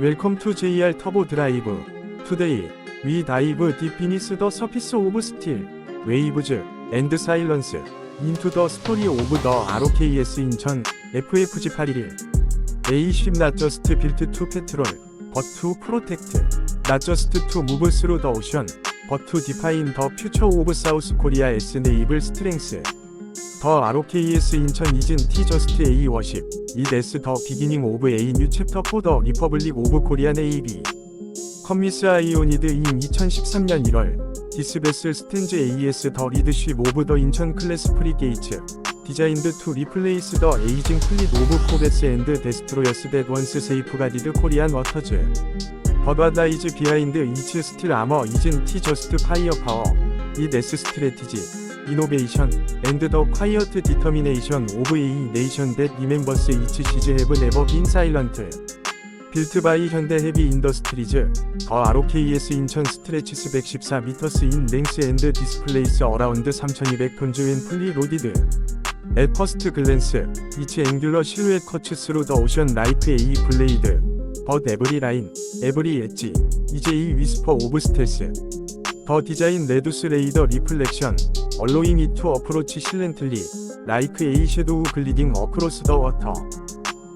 Welcome to JR Drive. Today, we dive deep beneath the surface of steel, waves, and silence into the story of the ROKS 인천 FFG 811. A ship not just built to patrol, but to protect. Not just to move through the ocean, but to define the future of South Korea's naval strength. The ROKS 인천 isn't just a worship. It is the beginning of a chapter for the Republic of Korea Navy. 커미스 아이오니드 인 2013년 1월. 디스 베슬 스탠즈 AES 더 리드쉽 오브 더 인천 클래스 프리게이츠. 디자인드 투 리플레이스 더 에이징 플릿 오브 코베스 앤드 데스트로여스 댓 원스 세이프가디드 코리안 워터즈. 버드와다이즈 비하인드 이츠 스틸 아머 이즌 티 저스트 파이어 파워. 이 데스 스트레티지 이노베이션 앤드 더 콰이어트 디터미네이션 오브 에이 네이션 댓 리멤버스 이츠 시즈 헤브 네버 빈 사일런트 빌트 바이 현대 헤비 인더스트리즈 더 ROKS 인천 스트레치스 114미터스 인 랭스 앤드 디스플레이스 어라운드 3200톤즈 웬 풀리 로디드 앳 퍼스트 글랜스 이치 앵귤러 실루엣 커츠스로 더 오션 라이프 A 블레이 더 디자인 레두스 레이더 리플렉션 얼로잉 이투 어프로치 실렌틀리 라이크 A 섀도우 글리딩 어크로스 더 워터.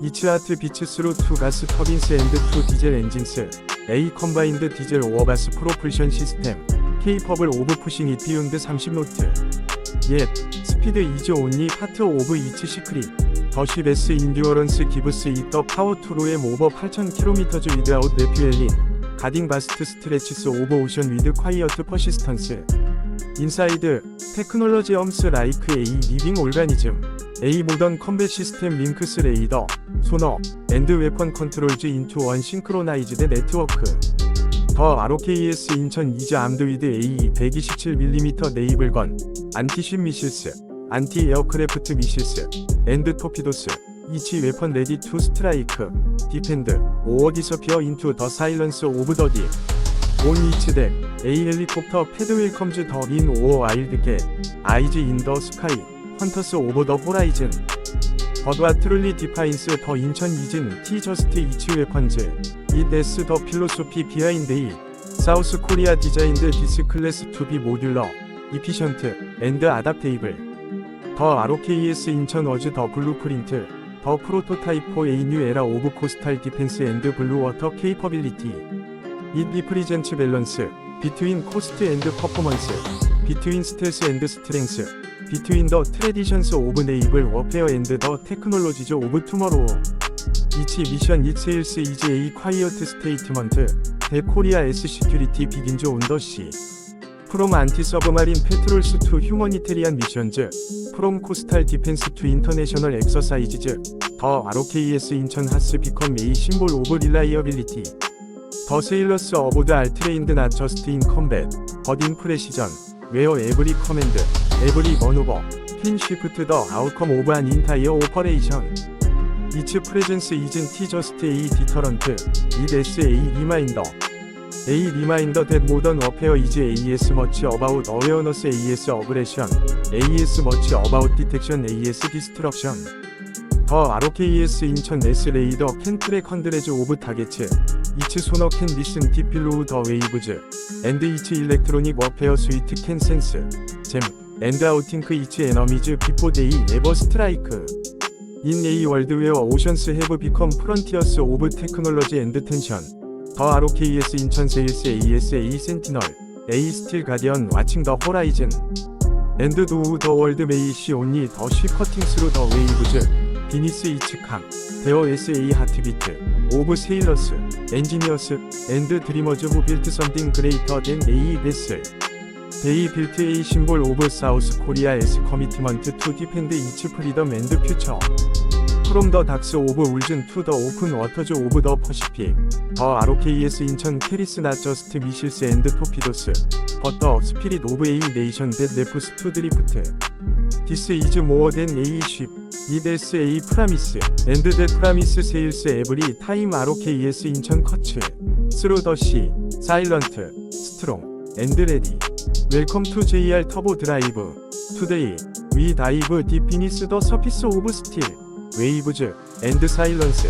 이츠 아트 비츠스로 투 가스 터빈스 앤드 투 디젤 엔진스 A 컴바인드 디젤 오어가스 프로플션 시스템 케이퍼블 오브 푸싱 잇 비욘드 30노트. 예 스피드 이즈 온리 파트 오브 이츠 시크릿 더시 베스 인듀어런스 기브스 이더 파워 투로엠 오버 8000km 위드아웃 레퓨엘린 가딩 바스트 스트레치스 오버 오션 위드 콰이어트 퍼시스턴스. 인사이드 테크놀로지 엄스 라이크 A 리빙 올가니즘. A 모던 컴뱃 시스템 링크스 레이더. 소너 앤드 웨펀 컨트롤즈 인투 원 싱크로나이즈드 네트워크. 더 ROKS 인천 이즈 암드 위드 A 127mm 네이블건. 안티 쉽 미실스 안티 에어크래프트 미실스 앤드 토피도스 이치 웨펀 레디 투 스트라이크. 디펜드 오어 디서피어 인투 더 사일런스 오브 더디. 온 이츠 덱 A 헬리콥터 패드 웰컴즈 더린 오어 와일드 겟 아이즈 인 더 스카이. 헌터스 오버 더 호라이즌. 버드와 트룰리 디파인스 더 인천 이즌 티 저스트 이치 웨펀즈. 이 데스 더 필로소피 비하인드 이. 사우스 코리아 디자인드 디스 클래스 투비 모듈러. 이피션트 앤드 아답테이블. 더 ROKS 인천 어즈 더 블루프린트 더 프로토타입 포 A 뉴 에라 오브 코스탈 디펜스 앤드 블루 워터 케이퍼빌리티. 잇 리프리젠츠 밸런스 비트윈 코스트 앤드 퍼포먼스 비트윈 스텔스 앤드 스트렝스 비트윈 더 트레디션스 오브 네이블 워페어 앤드 더 테크놀로지즈 오브 투머로우. 이치 미션 잇 세일스 이지 에이 콰이어트 스테이트먼트 대 코리아 S 시큐리티 비긴즈 온더 시 프롬 안티 서브마린 페트롤스 투 휴머니테리안 미션즈 프롬 코스탈 디펜스 투 인터내셔널 엑서사이즈즈 더 ROKS 인천 하스 비컴 메이 심볼 오브 릴라이어빌리티 더 세일러스 어보드 알트레인드 나 저스트 인 컴뱃 버딘 프레시전 웨어 에브리 커맨드 에브리 머누버 핀 시프트 더 아웃컴 오브 안 인타이어 오퍼레이션 이츠 프레젠스 이즌 티 저스트 A 디터런트 리마인더 A 리마인더 댓 모던 워페어 이즈 AS 머치 어바웃 어웨어너스 AS 어그레션 AS 머치 어바웃 디텍션 AS 디스트럭션 더 ROKS 인천 S 레이더 캔 트랙 헌드레즈 오브 타겟츠 이츠 소너 캔 리슨 디필로우 더 웨이브즈 앤드 이츠 일렉트로닉 워페어 스위트 캔 센스 잼 앤드 아우팅크 이츠 에너미즈 비포 데이 에버 스트라이크. 인 A 월드웨어 오션스 헤브 비컴 프런티어스 오브 테크놀로지 앤드 텐션 더 ROKS 인천 세일스 AS A 센티널 A 스틸 가디언 와칭 더 호라이즌 앤드 도우 더 월드 메이시 온리 더 쉬 커팅스로 더 웨이브즈. 비니스 이츠캉 데어 SA 하트비트. 오브 세일러스 엔지니어스 앤드 드리머즈 후 빌트 썸띵 그레이터 댄 A 베슬 데이 빌트 A 심볼 오브 사우스 코리아 S 커미트먼트 투 디펜드 이츠 프리덤 앤드 퓨처 프롬 더 닥스 오브 울즌 투더 오픈 워터즈 오브 더 퍼시픽 더 ROKS 인천 캐리스 나 저스트 미실스 앤드 토피도스. 버터 스피릿 오브 에이 네이션 댓 레프스 투 드리프트 디스 이즈 모어 댄 에이 쉽 이데스 에이 프라미스 앤드 댓 프라미스 세일스 에브리 타임 ROKS 인천 커츠. 스루 더시 사일런트 스트롱 앤드 레디 웰컴 투 JR 터보 웨이브즈 앤드 사일런스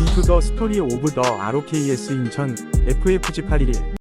인투 더 스토리 오브 더 ROKS 인천 FFG 811